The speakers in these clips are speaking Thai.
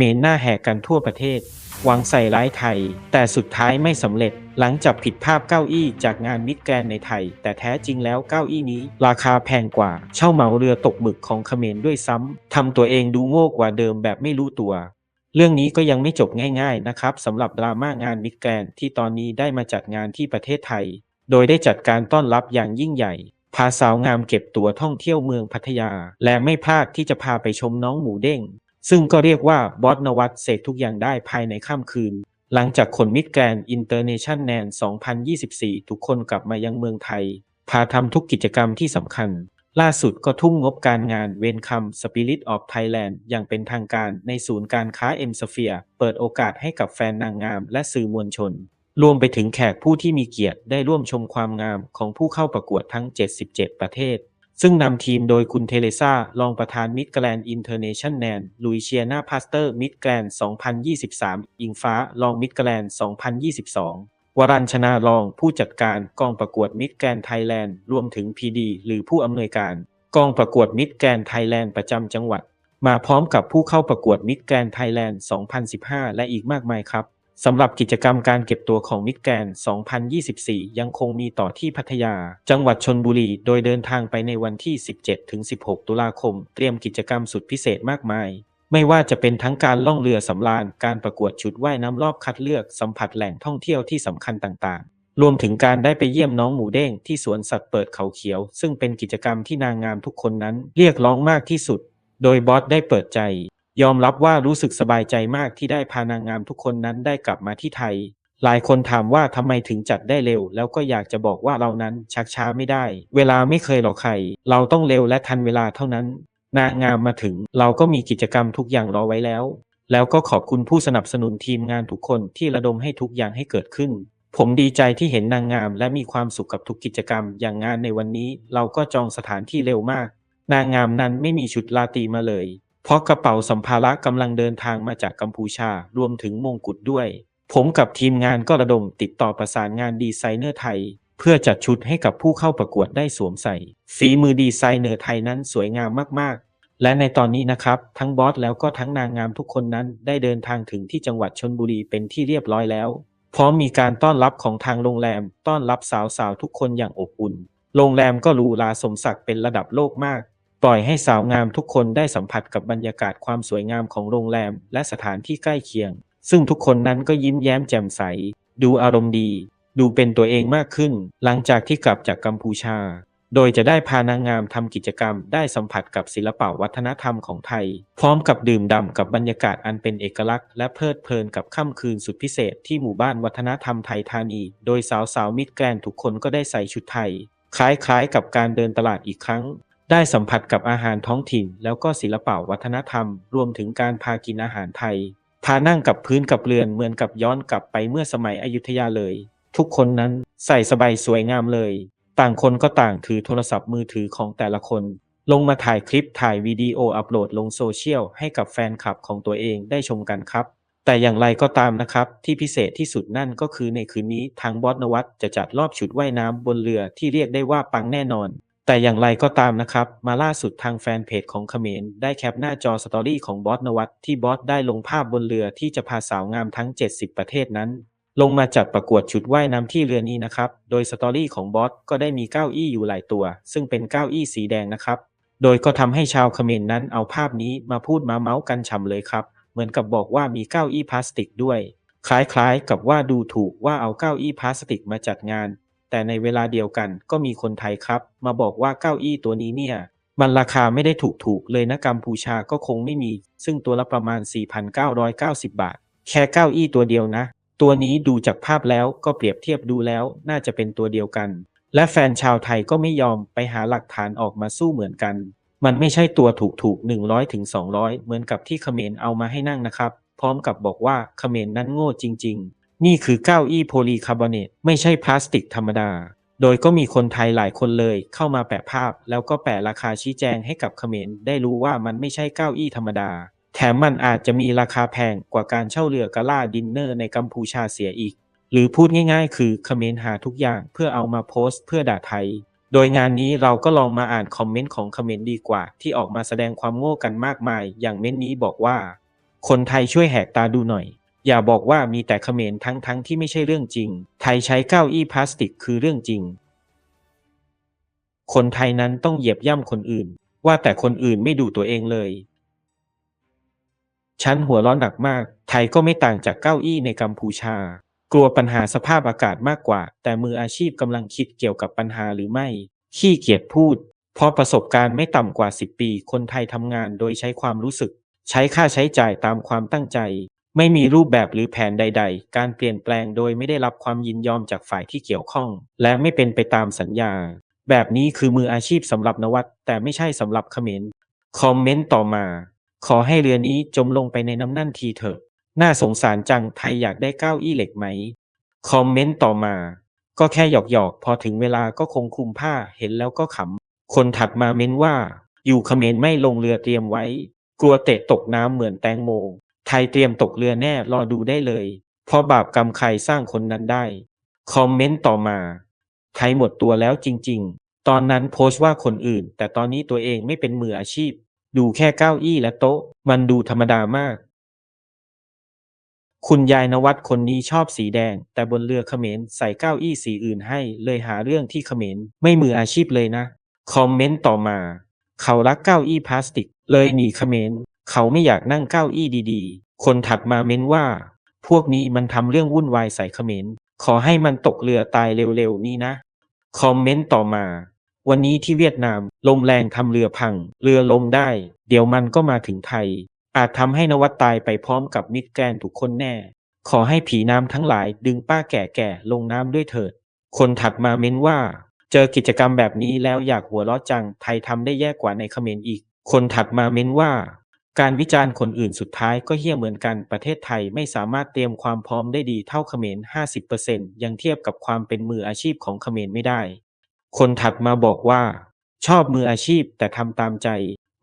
มรหน้าแหกกันทั่วประเทศหวังใส่ร้ายไทย แต่สุดท้ายไม่สำเร็จ หลังจับผิดภาพเก้าอี้จากงานมิดแกรนในไทย แต่แท้จริงแล้วเก้าอี้นี้ ราคาแพงกว่า เช่าเหมาเรือตกหมึกของเขมรด้วยซ้ำทำตัวเองดูโง่กว่าเดิมแบบไม่รู้ตัว เรื่องนี้ก็ยังไม่จบง่าย ๆ นะครับสำหรับดราม่างานมิดแกรนที่ตอนนี้ได้มาจัดงานที่ประเทศไทย โดยได้จัดการต้อนรับอย่างยิ่งใหญ่ พาสาวงามเก็บตัวท่องเที่ยวเมืองพัทยา และไม่พลาดที่จะพาไปชมน้องหมูเด้ง ซึ่งก็เรียกว่าบอสนวัตเสกทุกอย่างได้ภายในค่ำคืน หลังจากขนมิดแกรนอินเตอร์เนชั่นแนน 2024 ทุกคนกลับมายังเมืองไทย พาทำทุกกิจกรรมที่สำคัญ ล่าสุดก็ทุ่มงบการงานเวนคัม Spirit of Thailand อย่างเป็นทางการในศูนย์การค้าเอ็มสเฟียเปิดโอกาสให้กับแฟนนางงามและสื่อมวลชน รวมไปถึงแขกผู้ที่มีเกียรติได้ร่วมชมความงามของผู้เข้าประกวดทั้ง 77 ประเทศ ซึ่งนำทีมโดยคุณเทเลซ่ารองประธานมิดแกรนอินเตอร์เนชั่นแนนลุยเชียนาพาสเตอร์มิดแกรน2023 อิงฟ้ารองมิดแกรน2022 วรัญชนารองผู้จัดการกองประกวดมิดแกรนไทยแลนด์รวมถึง PD หรือผู้อำนวยการกองประกวดมิดแกรนไทยแลนด์ประจำจังหวัด มาพร้อมกับผู้เข้าประกวดมิดแกรนไทยแลนด์2015 และอีกมากมายครับ สำหรับกิจกรรมการเก็บตัวของมิดแกน 2024 ยังคงมีต่อที่พัทยา จังหวัดชนบุรี โดยเดินทางไปในวันที่ 17-16 ตุลาคม เตรียมกิจกรรมสุดพิเศษมากมาย ไม่ว่าจะเป็นทั้งการล่องเรือสำราญ การประกวดชุดว่ายน้ำรอบคัดเลือก สัมผัสแหล่งท่องเที่ยวที่สำคัญต่างๆ รวมถึงการได้ไปเยี่ยมน้องหมูเด้งที่สวนสัตว์เปิดเขาเขียว ซึ่งเป็นกิจกรรมที่นางงามทุกคนนั้นเรียกร้องมากที่สุด โดยบอสได้เปิดใจ ยอมรับว่ารู้สึกสบายใจมากที่ได้พานางงามทุกคนนั้นได้กลับมาที่ไทย หลายคนถามว่าทำไมถึงจัดได้เร็ว แล้วก็อยากจะบอกว่าเรานั้นชักช้าไม่ได้ เวลาไม่เคยหรอกใคร เราต้องเร็วและทันเวลาเท่านั้น นางงามมาถึง เราก็มีกิจกรรมทุกอย่างรอไว้แล้ว แล้วก็ขอบคุณผู้สนับสนุนทีมงานทุกคนที่ระดมให้ทุกอย่างให้เกิดขึ้น ผมดีใจที่เห็นนางงามและมีความสุขกับทุกกิจกรรม อย่างงานในวันนี้ เราก็จองสถานที่เร็วมาก นางงามนั้นไม่มีชุดลาตีมาเลย เพราะกระเป๋าสัมภาระกำลังเดินทางมาจากกัมพูชา รวมถึงมงกุฎด้วย ผมกับทีมงานก็ระดมติดต่อประสานงานดีไซเนอร์ไทย เพื่อจัดชุดให้กับผู้เข้าประกวดได้สวมใส่ ฝีมือดีไซเนอร์ไทยนั้นสวยงามมากๆ และในตอนนี้นะครับ ทั้งบอสแล้วก็ทั้งนางงามทุกคนนั้นได้เดินทางถึงที่จังหวัดชนบุรีเป็นที่เรียบร้อยแล้ว พร้อมมีการต้อนรับของทางโรงแรม ต้อนรับสาวๆทุกคนอย่างอบอุ่น โรงแรมก็หรูหราสมศักดิ์เป็นระดับโลกมาก ปล่อยให้สาวงามทุกคนได้สัมผัสกับบรรยากาศความสวยงามของโรงแรมและสถานที่ใกล้เคียง ซึ่งทุกคนนั้นก็ยิ้มแย้มแจ่มใส ดูอารมณ์ดี ดูเป็นตัวเองมากขึ้น หลังจากที่กลับจากกัมพูชา โดยจะได้พานางงามทำกิจกรรม ได้สัมผัสกับศิลปะวัฒนธรรมของไทย พร้อมกับดื่มด่ำกับบรรยากาศอันเป็นเอกลักษณ์และเพลิดเพลินกับค่ำคืนสุดพิเศษที่หมู่บ้านวัฒนธรรมไทยธานี โดยสาวสาวๆมิตรแกรนทุกคนก็ได้ใส่ชุดไทย คล้ายๆกับการเดินตลาดอีกครั้ง ได้สัมผัสกับอาหารท้องถิ่น แล้วก็ศิลปะวัฒนธรรม รวมถึงการพากินอาหารไทย พานั่งกับพื้นกับเรือนเหมือนกับย้อนกลับไปเมื่อสมัยอยุธยาเลย ทุกคนนั้นใส่สบายสวยงามเลย ต่างคนก็ต่างถือโทรศัพท์มือถือของแต่ละคน ลงมาถ่ายคลิปถ่ายวิดีโออัปโหลดลงโซเชียลให้กับแฟนคลับของตัวเองได้ชมกันครับ แต่อย่างไรก็ตามนะครับ ที่พิเศษที่สุดนั่นก็คือในคืนนี้ทางบอสนวัตจะจัดรอบชุดว่ายน้ำบนเรือที่เรียกได้ว่าปังแน่นอน แต่อย่างไรก็ตามนะครับ มาล่าสุดทางแฟนเพจของเขมรได้แคปหน้าจอสตอรี่ของบอสนวัตที่บอสได้ลงภาพบนเรือที่จะพาสาวงามทั้ง 70 ประเทศนั้น ลงมาจัดประกวดชุดว่ายน้ำที่เรือนี้นะครับ โดยสตอรี่ของบอสก็ได้มีเก้าอี้อยู่หลายตัว ซึ่งเป็นเก้าอี้สีแดงนะครับ โดยก็ทำให้ชาวเขมรนั้นเอาภาพนี้มาพูดมาเมาส์กันฉ่ำเลยครับ เหมือนกับบอกว่ามีเก้าอี้พลาสติกด้วย คล้ายๆ กับว่าดูถูกว่าเอาเก้าอี้พลาสติกมาจัดงาน แต่ในเวลาเดียวกันก็มีคนไทยครับ มาบอกว่าเก้าอี้ตัวนี้เนี่ย มันราคาไม่ได้ถูกๆเลยนะกัมพูชาก็คงไม่มี ซึ่งตัวละประมาณ 4,990 บาท แค่เก้าอี้ตัวเดียวนะ ตัวนี้ดูจากภาพแล้วก็เปรียบเทียบดูแล้วน่าจะเป็นตัวเดียวกัน และแฟนชาวไทยก็ไม่ยอมไปหาหลักฐานออกมาสู้เหมือนกัน มันไม่ใช่ตัวถูกถูกๆ100ถึง200 เหมือนกับที่เขมรเอามาให้นั่งนะครับ พร้อมกับบอกว่าเขมรนั้นโง่จริง ๆ นี่คือเก้าอี้โพลีคาร์บอเนตไม่ใช่พลาสติกธรรมดา โดยก็มีคนไทยหลายคนเลยเข้ามาแปะภาพ แล้วก็แปะราคาชี้แจงให้กับเขมรได้รู้ว่ามันไม่ใช่เก้าอี้ธรรมดา แถมมันอาจจะมีราคาแพงกว่าการเช่าเรือกะล่าดินเนอร์ในกัมพูชาเสียอีก หรือพูดง่าย ๆ คือเขมรหาทุกอย่างเพื่อเอามาโพสต์เพื่อด่าไทย โดยงานนี้เราก็ลองมาอ่านคอมเมนต์ของเขมรดีกว่า ที่ออกมาแสดงความโง่กันมากมาย อย่างเม้นนี้บอกว่า คนไทยช่วยแหกตาดูหน่อย อย่าบอกว่ามีแต่เขมรทั้งทั้งที่ไม่ใช่เรื่องจริง ไทยใช้เก้าอี้พลาสติกคือเรื่องจริง คนไทยนั้นต้องเหยียบย่ำคนอื่น ว่าแต่คนอื่นไม่ดูตัวเองเลย ฉันหัวร้อนหนักมาก ไทยก็ไม่ต่างจากเก้าอี้ในกัมพูชา กลัวปัญหาสภาพอากาศมากกว่า แต่มืออาชีพกำลังคิดเกี่ยวกับปัญหาหรือไม่ ขี้เกียจพูด เพราะประสบการณ์ไม่ต่ำกว่า 10 ปี คนไทยทำงานโดยใช้ความรู้สึก ใช้ค่าใช้จ่ายตามความตั้งใจ ไม่มีรูปแบบหรือแผนใด ๆ การเปลี่ยนแปลงโดยไม่ได้รับความยินยอมจากฝ่ายที่เกี่ยวข้อง และไม่เป็นไปตามสัญญา แบบนี้คือมืออาชีพสำหรับนวัด แต่ไม่ใช่สำหรับเขมรคอมเมนต์ต่อมา ขอให้เรือนี้จมลงไปในน้ำนั่นทีเถอะ น่าสงสารจังไทยอยากได้เก้าอี้เหล็กไหม คอมเมนต์ต่อมา ก็แค่หยอกๆ พอถึงเวลาก็คงคุมผ้าเห็นแล้วก็ขำ คนถัดมาเม้นว่า อยู่เขมรไม่ลงเรือเตรียมไว้ กลัวเตะตกน้ำเหมือนแตงโม ไทยเตรียมตกเรือแน่รอดูได้เลย เพราะบาปกรรมใครสร้างคนนั้นได้ คอมเมนต์ต่อมา ไทยหมดตัวแล้วจริง ๆ ตอนนั้นโพสต์ว่าคนอื่น แต่ตอนนี้ตัวเองไม่เป็นมืออาชีพ ดูแค่เก้าอี้และโต๊ะ มันดูธรรมดามาก คุณยายนวัดคนนี้ชอบสีแดง แต่บนเรือเขมรใส่เก้าอี้สีอื่นให้ เลยหาเรื่องที่เขมรไม่มืออาชีพเลยนะ คอมเมนต์ต่อมา เขารักเก้าอี้พลาสติก เลยหนีเขมร เขาไม่อยากนั่งเก้าอี้ดีๆ คนถัดมาเม้นว่า พวกนี้มันทำเรื่องวุ่นวายใส่เขมร ขอให้มันตกเรือตายเร็วๆนี่นะ คอมเมนต์ต่อมา วันนี้ที่เวียดนาม ลมแรงทำเรือพัง เรือลมได้ เดี๋ยวมันก็มาถึงไทย อาจทำให้นวัดตายไปพร้อมกับมิตรแกนทุกคนแน่ ขอให้ผีน้ำทั้งหลาย ดึงป้าแก่ๆลงน้ำด้วยเถิด คนถัดมาเม้นว่า เจอกิจกรรมแบบนี้แล้วอยากหัวเราะจัง ไทยทำได้แย่กว่าในเขมรอีก คนถัดมาเม้นว่า การวิจารณ์คนอื่นสุดท้ายก็เหี้ยเหมือนกันประเทศไทยไม่สามารถเตรียมความพร้อมได้ดีเท่าเขมร 50%ยังเทียบกับความเป็นมืออาชีพของเขมรไม่ได้ คนถัดมาบอกว่า ชอบมืออาชีพแต่ทำตามใจ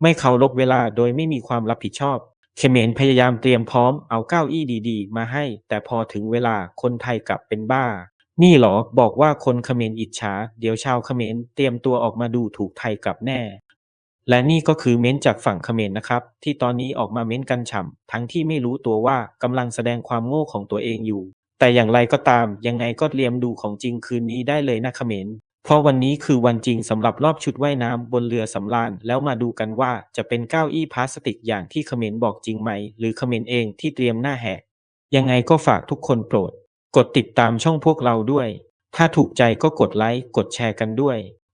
ไม่เคารพเวลาโดยไม่มีความรับผิดชอบ เขมรพยายามเตรียมพร้อมเอาเก้าอี้ดีๆ มาให้ แต่พอถึงเวลาคนไทยกลับเป็นบ้า นี่หรอบอกว่าคนเขมรอิจฉา เดี๋ยวชาวเขมรเตรียมตัวออกมาดูถูกไทยกลับแน่ และนี่ก็คือเม้นจากฝั่งเขมรนะครับ ที่ตอนนี้ออกมาเม้นกันฉ่ำทั้งที่ไม่รู้ตัวว่ากำลังแสดงความโง่ของตัวเองอยู่ แต่อย่างไรก็ตามยังไงก็เตรียมดูของจริงคืนนี้ได้เลยนะเขมรเพราะวันนี้คือวันจริงสำหรับรอบชุดว่ายน้ำบนเรือสำราญแล้วมาดูกันว่าจะเป็นเก้าอี้พลาสติกอย่างที่เขมรบอกจริงไหม หรือเขมรเองที่เตรียมหน้าแหกยังไงก็ฝากทุกคนโปรด กดติดตามช่องพวกเราด้วย ถ้าถูกใจก็กดไลค์กดแชร์กันด้วย